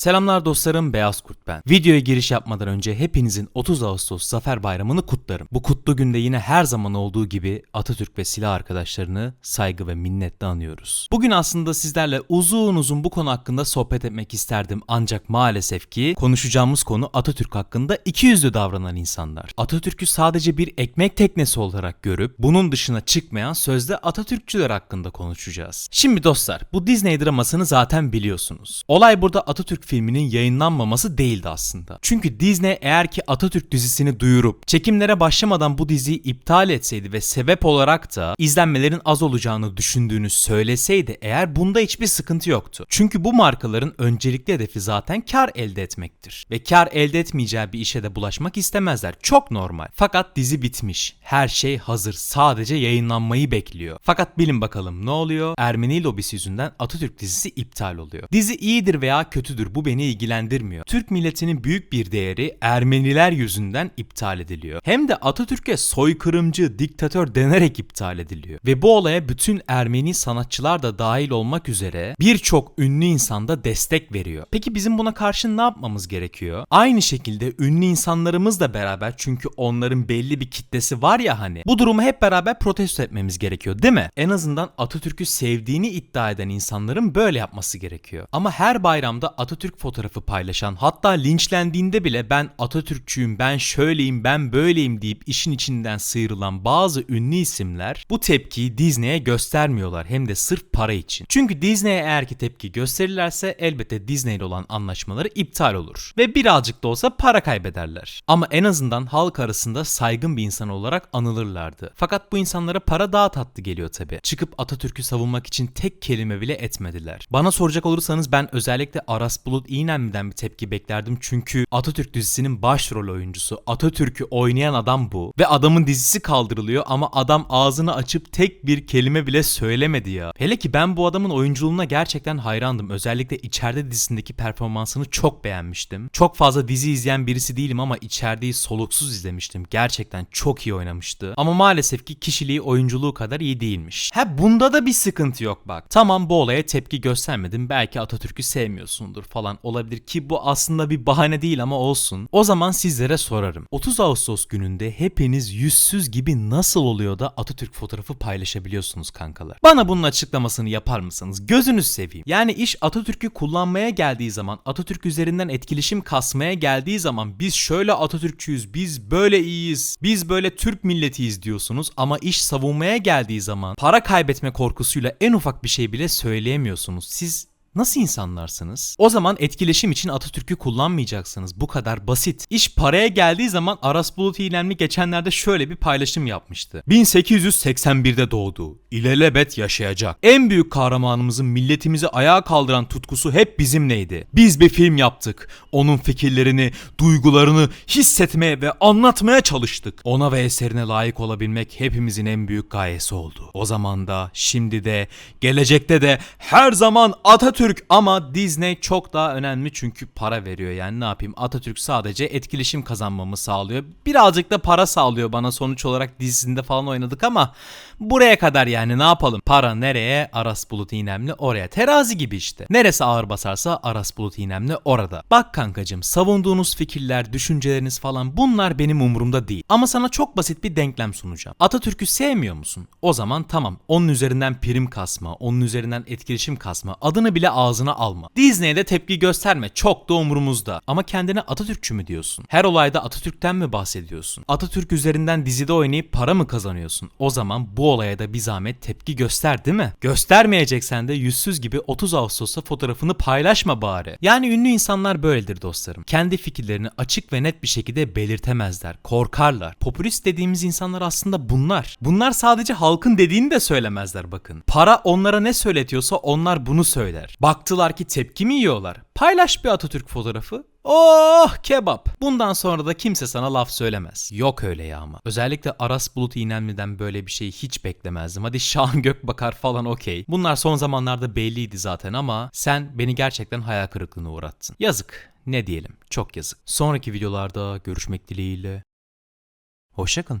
Selamlar dostlarım Beyaz Kurt ben. Videoya giriş yapmadan önce hepinizin 30 Ağustos Zafer Bayramı'nı kutlarım. Bu kutlu günde yine her zaman olduğu gibi Atatürk ve silah arkadaşlarını saygı ve minnetle anıyoruz. Bugün aslında sizlerle uzun uzun bu konu hakkında sohbet etmek isterdim ancak maalesef ki konuşacağımız konu Atatürk hakkında ikiyüzlü davranan insanlar. Atatürk'ü sadece bir ekmek teknesi olarak görüp bunun dışına çıkmayan sözde Atatürkçüler hakkında konuşacağız. Şimdi dostlar bu Disney dramasını zaten biliyorsunuz. Olay burada Atatürk filminin yayınlanmaması değildi aslında. Çünkü Disney eğer ki Atatürk dizisini duyurup çekimlere başlamadan bu diziyi iptal etseydi ve sebep olarak da izlenmelerin az olacağını düşündüğünü söyleseydi eğer bunda hiçbir sıkıntı yoktu. Çünkü bu markaların öncelikli hedefi zaten kar elde etmektir. Ve kar elde etmeyeceği bir işe de bulaşmak istemezler. Çok normal. Fakat dizi bitmiş. Her şey hazır. Sadece yayınlanmayı bekliyor. Fakat bilin bakalım ne oluyor? Ermeni lobisi yüzünden Atatürk dizisi iptal oluyor. Dizi iyidir veya kötüdür bu beni ilgilendirmiyor. Türk milletinin büyük bir değeri Ermeniler yüzünden iptal ediliyor. Hem de Atatürk'e soykırımcı, diktatör denerek iptal ediliyor. Ve bu olaya bütün Ermeni sanatçılar da dahil olmak üzere birçok ünlü insan da destek veriyor. Peki bizim buna karşı ne yapmamız gerekiyor? Aynı şekilde ünlü insanlarımız da beraber çünkü onların belli bir kitlesi var ya hani. Bu durumu hep beraber protesto etmemiz gerekiyor değil mi? En azından Atatürk'ü sevdiğini iddia eden insanların böyle yapması gerekiyor. Ama her bayramda Atatürk fotoğrafı paylaşan hatta linçlendiğinde bile ben Atatürkçüyüm, ben şöyleyim, ben böyleyim deyip işin içinden sıyrılan bazı ünlü isimler bu tepkiyi Disney'e göstermiyorlar hem de sırf para için. Çünkü Disney'e eğer ki tepki gösterirlerse elbette Disney ile olan anlaşmaları iptal olur ve birazcık da olsa para kaybederler. Ama en azından halk arasında saygın bir insan olarak anılırlardı. Fakat bu insanlara para daha tatlı geliyor tabi. Çıkıp Atatürk'ü savunmak için tek kelime bile etmediler. Bana soracak olursanız ben özellikle Aras Bulut İğnemli'den bir tepki beklerdim çünkü Atatürk dizisinin başrol oyuncusu Atatürk'ü oynayan adam bu ve adamın dizisi kaldırılıyor ama adam ağzını açıp tek bir kelime bile söylemedi ya. Hele ki ben bu adamın oyunculuğuna gerçekten hayrandım. Özellikle içeride dizisindeki performansını çok beğenmiştim. Çok fazla dizi izleyen birisi değilim ama içerideyi soluksuz izlemiştim. Gerçekten çok iyi oynamıştı. Ama maalesef ki kişiliği oyunculuğu kadar iyi değilmiş. Ha bunda da bir sıkıntı yok bak. Tamam bu olaya tepki göstermedin. Belki Atatürk'ü sevmiyorsundur falan olabilir ki bu aslında bir bahane değil ama olsun. O zaman sizlere sorarım. 30 Ağustos gününde hepiniz yüzsüz gibi nasıl oluyor da Atatürk fotoğrafı paylaşabiliyorsunuz kankalar? Bana bunun açıklamasını yapar mısınız? Gözünüz seveyim. Yani iş Atatürk'ü kullanmaya geldiği zaman, Atatürk üzerinden etkileşim kasmaya geldiği zaman biz şöyle Atatürkçüyüz, biz böyle iyiyiz, biz böyle Türk milletiyiz diyorsunuz ama iş savunmaya geldiği zaman para kaybetme korkusuyla en ufak bir şey bile söyleyemiyorsunuz. Siz Nasıl insanlarsınız? O zaman etkileşim için Atatürk'ü kullanmayacaksınız. Bu kadar basit. İş paraya geldiği zaman Aras Bulut İynemli geçenlerde şöyle bir paylaşım yapmıştı. 1881'de doğdu. İlelebet yaşayacak. En büyük kahramanımızın milletimizi ayağa kaldıran tutkusu hep bizimleydi. Biz bir film yaptık. Onun fikirlerini, duygularını hissetmeye ve anlatmaya çalıştık. Ona ve eserine layık olabilmek hepimizin en büyük gayesi oldu. O zaman da, şimdi de, gelecekte de her zaman Atatürk ama Disney çok daha önemli çünkü para veriyor. Yani ne yapayım Atatürk sadece etkileşim kazanmamı sağlıyor. Birazcık da para sağlıyor bana sonuç olarak dizisinde falan oynadık ama buraya kadar yani ne yapalım? Para nereye? Aras Bulut İynemli oraya. Terazi gibi işte. Neresi ağır basarsa Aras Bulut İynemli orada. Bak kankacım savunduğunuz fikirler, düşünceleriniz falan bunlar benim umurumda değil. Ama sana çok basit bir denklem sunacağım. Atatürk'ü sevmiyor musun? O zaman tamam. Onun üzerinden prim kasma, onun üzerinden etkileşim kasma, adını bile ağzına alma. Disney'e de tepki gösterme. Çok da umurumuzda. Ama kendine Atatürkçü mü diyorsun? Her olayda Atatürk'ten mi bahsediyorsun? Atatürk üzerinden dizide oynayıp para mı kazanıyorsun? O zaman bu olaya da bir zahmet tepki göster değil mi? Göstermeyeceksen de yüzsüz gibi 30 Ağustos'ta fotoğrafını paylaşma bari. Yani ünlü insanlar böyledir dostlarım. Kendi fikirlerini açık ve net bir şekilde belirtemezler. Korkarlar. Popülist dediğimiz insanlar aslında bunlar. Bunlar sadece halkın dediğini de söylemezler bakın. Para onlara ne söyletiyorsa onlar bunu söyler. Baktılar ki tepki mi yiyorlar? Paylaş bir Atatürk fotoğrafı. Oh kebap. Bundan sonra da kimse sana laf söylemez. Yok öyle ya ama. Özellikle Aras Bulut İynemli'den böyle bir şeyi hiç beklemezdim. Hadi Şahan Gökbakar falan okey. Bunlar son zamanlarda belliydi zaten ama sen beni gerçekten hayal kırıklığına uğrattın. Yazık. Ne diyelim. Çok yazık. Sonraki videolarda görüşmek dileğiyle. Hoşçakalın.